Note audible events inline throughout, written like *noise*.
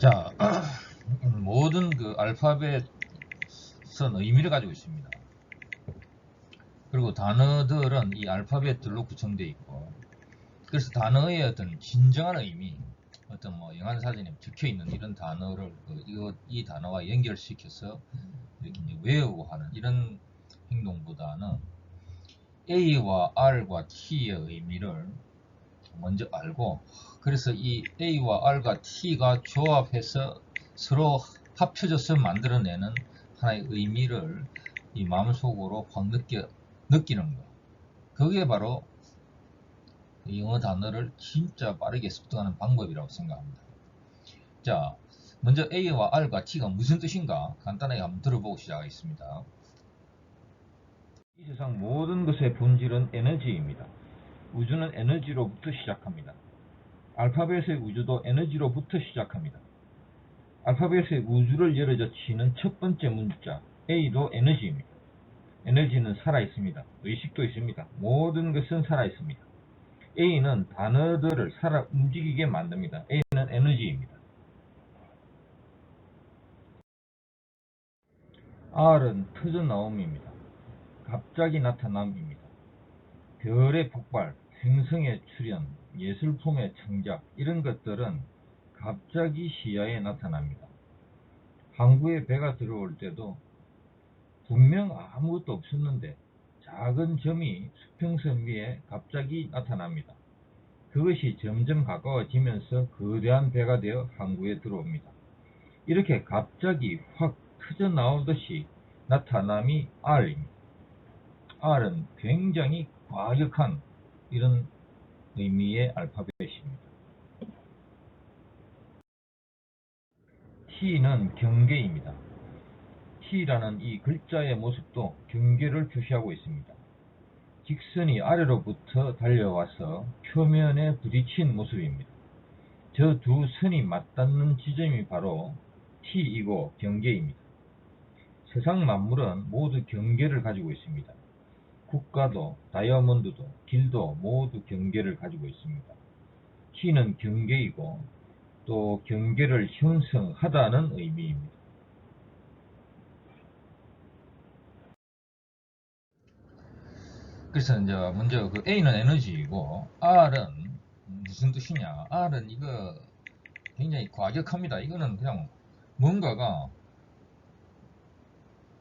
자, *clears throat* 모든 그 알파벳은 의미를 가지고 있습니다. 그리고 단어들은 이 알파벳들로 구성되어 있고, 그래서 단어의 어떤 진정한 의미, 어떤 뭐 영한사전에 적혀 있는 이런 단어를 그 이거 이 단어와 연결시켜서 이렇게 외우고 하는 이런 행동보다는 A와 R과 T의 의미를 먼저 알고 그래서 이 A와 R과 T가 조합해서 서로 합쳐져서 만들어내는 하나의 의미를 이 마음속으로 확 느껴, 느끼는 거. 그게 바로 이 영어 단어를 진짜 빠르게 습득하는 방법이라고 생각합니다. 자, 먼저 A와 R과 T가 무슨 뜻인가 간단하게 한번 들어보고 시작하겠습니다. 이 세상 모든 것의 본질은 에너지입니다. 우주는 에너지로부터 시작합니다. 알파벳의 우주도 에너지로부터 시작합니다. 알파벳의 우주를 열어젖히는 첫 번째 문자 A도 에너지입니다. 에너지는 살아있습니다. 의식도 있습니다. 모든 것은 살아있습니다. A는 단어들을 살아 움직이게 만듭니다. A는 에너지입니다. R은 터져나옴입니다. 갑자기 나타남입니다. 별의 폭발, 행성의 출현, 예술품의 창작 이런 것들은 갑자기 시야에 나타납니다. 항구에 배가 들어올 때도 분명 아무것도 없었는데 작은 점이 수평선 위에 갑자기 나타납니다. 그것이 점점 가까워지면서 거대한 배가 되어 항구에 들어옵니다. 이렇게 갑자기 확 터져 나오듯이 나타남이 R입니다. R은 굉장히 과격한 이런 의미의 알파벳입니다. T는 경계입니다. T라는 이 글자의 모습도 경계를 표시하고 있습니다. 직선이 아래로부터 달려와서 표면에 부딪힌 모습입니다. 저 두 선이 맞닿는 지점이 바로 T이고 경계입니다. 세상 만물은 모두 경계를 가지고 있습니다. 국가도, 다이아몬드도, 길도 모두 경계를 가지고 있습니다. T는 경계이고 또 경계를 형성하다는 의미입니다. 그래서 이제 먼저 그 A는 에너지이고 R은 무슨 뜻이냐? R은 이거 굉장히 과격합니다. 이거는 그냥 뭔가가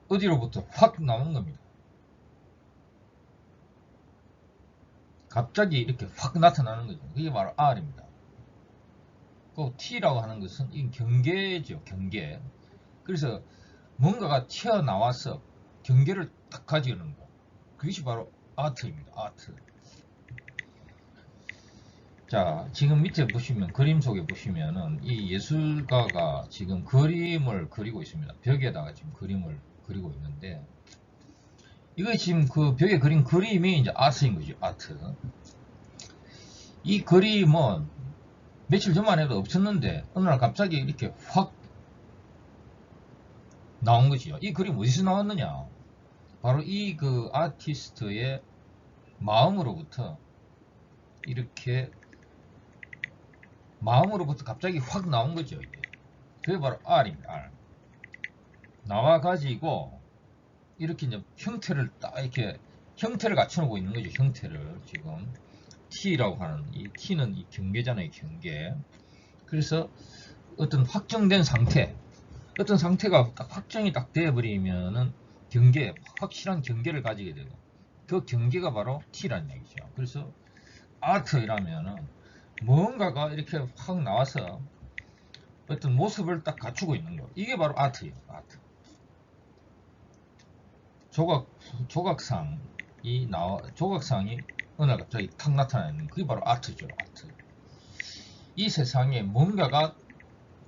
어디로부터 확 나오는 겁니다. 갑자기 이렇게 확 나타나는 거죠. 그게 바로 R입니다. 그 T라고 하는 것은 이 경계죠. 경계. 그래서 뭔가가 튀어나와서 경계를 딱 가지는 거. 그것이 바로 아트입니다. 아트. 자, 지금 밑에 보시면 그림 속에 보시면은 이 예술가가 지금 그림을 그리고 있습니다. 벽에다가 지금 그림을 그리고 있는데 이거 지금 그 벽에 그린 그림이 이제 아트인 거죠. 아트. 이 그림은 며칠 전만 해도 없었는데 어느 날 갑자기 이렇게 확 나온 거지요. 이 그림 어디서 나왔느냐? 바로 이 그 아티스트의 마음으로부터 이렇게 마음으로부터 갑자기 확 나온 거죠. 이게. 그게 바로 R입니다. R. 나와 가지고 이렇게 이제 형태를 딱 이렇게 형태를 갖춰놓고 있는 거죠. 형태를 지금 T라고 하는 이 T는 이 경계잖아요. 경계. 그래서 어떤 확정된 상태, 어떤 상태가 딱 확정이 딱 되어버리면은 경계, 확실한 경계를 가지게 되고 그 경계가 바로 T라는 얘기죠. 그래서 아트라면은 뭔가가 이렇게 확 나와서 어떤 모습을 딱 갖추고 있는 거. 이게 바로 아트예요. 아트. 조각 조각상이 나와 조각상이 어느 날 갑자기 탁 나타나는 그게 바로 아트죠. 아트. 이 세상에 뭔가가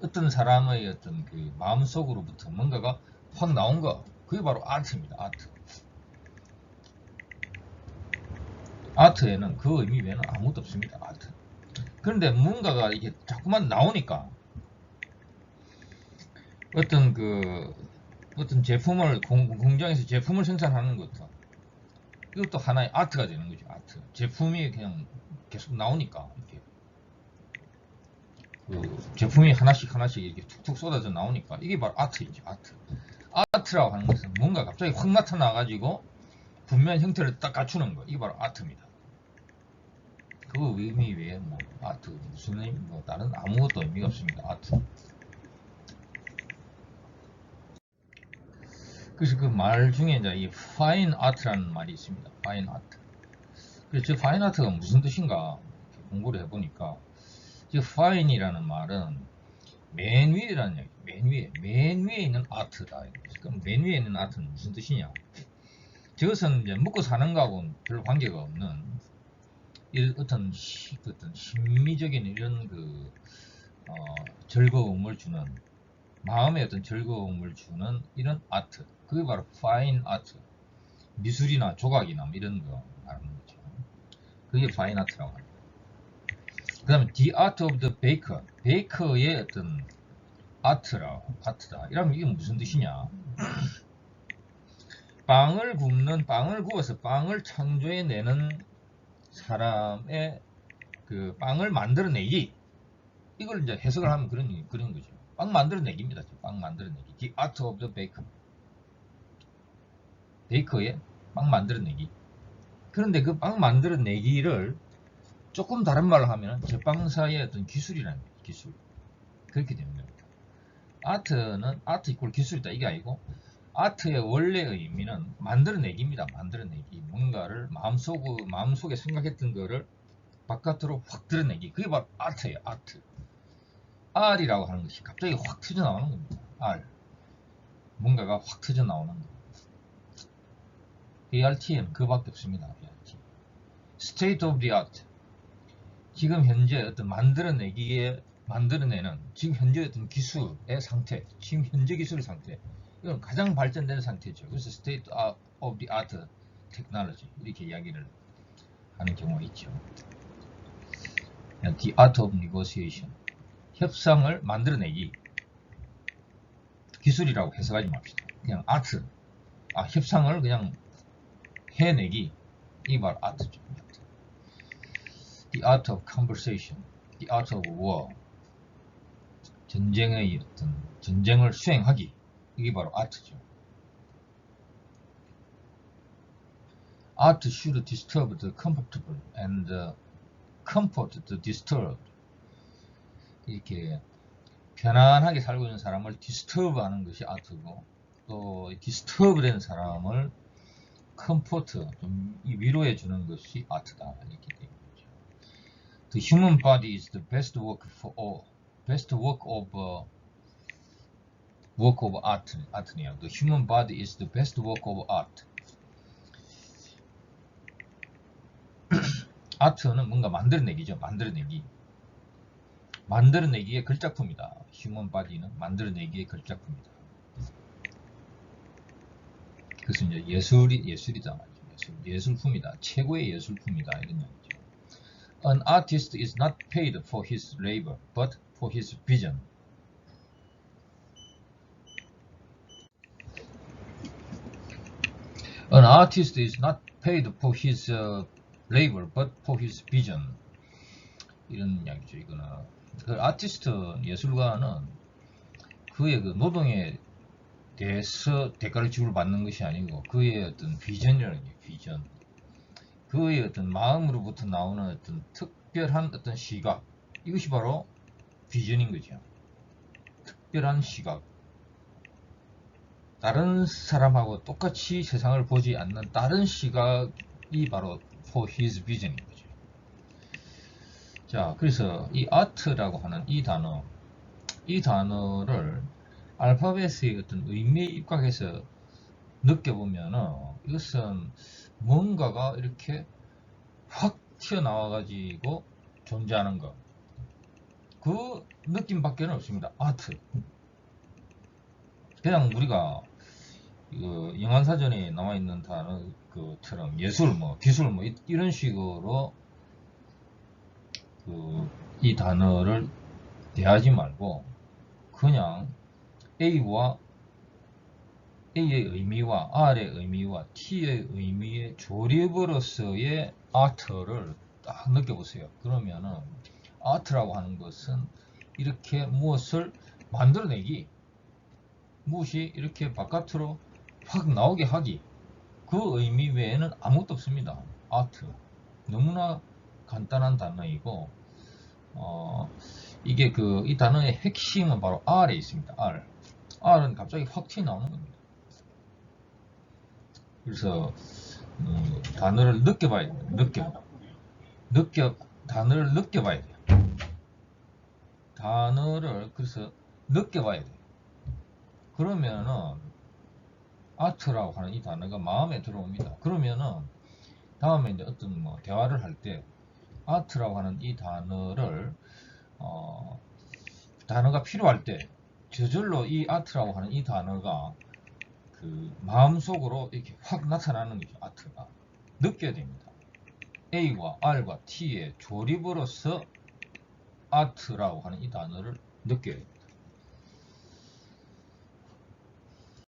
어떤 사람의 어떤 그 마음속으로부터 뭔가가 확 나온 거 그게 바로 아트입니다. 아트. 아트에는 그 의미 외에는 아무것도 없습니다. 아트. 그런데 뭔가가 이게 자꾸만 나오니까 어떤 그 어떤 제품을 공, 공장에서 제품을 생산하는 것도 이것도 하나의 아트가 되는 거죠. 아트. 제품이 그냥 계속 나오니까 이렇게 그 제품이 하나씩 하나씩 이렇게 툭툭 쏟아져 나오니까 이게 바로 아트이죠 아트 아트라고 하는 것은 뭔가 갑자기 확 나타나 가지고 분명 형태를 딱 갖추는 거 이게 바로 아트입니다 그 의미 외에 뭐 아트 무슨 의미 뭐 다른 아무것도 의미가 없습니다 아트 그래서 그 말 중에 이제 이 fine art라는 말이 있습니다. fine art. 그래서 저 fine art가 무슨 뜻인가 공부를 해보니까 이 fine이라는 말은 맨 위에라는 얘기 맨 위에 맨 위에 있는 아트다. 그럼 맨 위에 있는 아트는 무슨 뜻이냐? 저것은 이제 먹고 사는 거하고는 별 관계가 없는 이 어떤 시, 어떤 심미적인 이런 그 어, 즐거움을 주는 마음의 어떤 즐거움을 주는 이런 아트. 그게 바로 파인 아트 미술이나 조각이나 뭐 이런 거 말하는 거죠. 그게 파인 아트라고 합니다. 그 다음에 The Art of the Baker. 베이커의 어떤 아트라 아트다. 이러면 이게 무슨 뜻이냐? 빵을 굽는 빵을 구워서 빵을 창조해 내는 사람의 그 빵을 만들어내기. 이걸 이제 해석을 하면 그런 그런 거죠. 빵 만들어내기입니다. 빵 만들어내기. The art of the baker. 베이커의 빵 만들어내기. 그런데 그 빵 만들어내기를 조금 다른 말로 하면 제빵사의 어떤 기술이라는 거예요. 기술. 그렇게 됩니다. 아트는 아트 이꼴 기술이다 이게 아니고 아트의 원래 의미는 만들어내기입니다. 만들어내기. 뭔가를 마음속, 마음속에 생각했던 거를 바깥으로 확 드러내기. 그게 바로 아트예요. 아트. R이라고 하는 것이 갑자기 확 터져 나오는 겁니다. R. 뭔가가 확 터져 나오는 거. ARTM 그밖에 없습니다. ART. State of the art. 지금 현재 어떤 만들어내기에 만들어내는 지금 현재 어떤 기술의 상태, 지금 현재 기술의 상태. 이건 가장 발전된 상태죠. 그래서 state of the art technology 이렇게 이야기를 하는 경우가 있죠. The art of negotiation 협상을 만들어내기 기술이라고 해석하지 맙시다. 그냥 아트 아 협상을 그냥 해내기 이 말 아트죠. The art of conversation, the art of war 전쟁의 어떤 전쟁을 수행하기 이게 바로 아트죠. Art should disturb the comfortable and comfort the disturbed. 이렇게 편안하게 살고 있는 사람을 disturb 하는 것이 아트고 또 disturb 된 사람을 comfort, 좀 위로해 주는 것이 아트다. 이렇게 거죠. The human body is the best work for all. best work of uh, work of art, art네요. The human body is the best work of art. 아트는 뭔가 만들어내기죠. 만들어내기. 만들어내기의 글작품이다. 휴먼 바디는 만들어내기의 글작품이다. 그것은 이제 예술이, 예술이다 말이죠. 예술, 예술품이다. 최고의 예술품이다. 이런 얘기죠. An artist is not paid for his labor, but for his vision. An artist is not paid for his uh, labor, but for his vision. 이런 이야기죠. 이거는 그 아티스트 예술가는 그의 그 노동에 대해서 대가를 지불 받는 것이 아니고 그의 어떤 비전이라는 게 비전. 그의 어떤 마음으로부터 나오는 어떤 특별한 어떤 시각 이것이 바로 비전인 거죠. 특별한 시각. 다른 사람하고 똑같이 세상을 보지 않는 다른 시각이 바로 for his vision인 거죠. 자, 그래서 이 아트라고 하는 이 단어, 이 단어를 알파벳의 어떤 의미에 입각해서 느껴보면은 이것은 뭔가가 이렇게 확 튀어나와 가지고 존재하는 것. 그 느낌밖에 는 없습니다. 아트. 그냥 우리가 그 영안사전에 나와 있는 단어 그처럼 예술 뭐 기술 뭐 이, 런 식으로 그 이 단어를 대하지 말고 그냥 A와 A의 의미와 R의 의미와 T의 의미의 조립으로서의 아트를 딱 느껴보세요. 그러면은 아트라고 하는 것은 이렇게 무엇을 만들어내기 무엇이 이렇게 바깥으로 확 나오게 하기 그 의미 외에는 아무것도 없습니다. 아트 너무나 간단한 단어이고 어, 이게 그 이 단어의 핵심은 바로 R에 있습니다. R R은 갑자기 확 튀어나오는 겁니다. 그래서 음, 단어를 느껴봐야 돼요. 느껴 느껴 단어를 느껴봐야 돼요. 단어를 그래서 느껴봐야 돼요. 그러면은 아트라고 하는 이 단어가 마음에 들어옵니다. 그러면은 다음에 이제 어떤 뭐 대화를 할 때 아트라고 하는 이 단어를 어, 단어가 필요할 때 저절로 이 아트라고 하는 이 단어가 그 마음속으로 이렇게 확 나타나는 거죠. 아트가 느껴야 됩니다. A와 R과 T의 조립으로서 아트라고 하는 이 단어를 느껴야 돼요.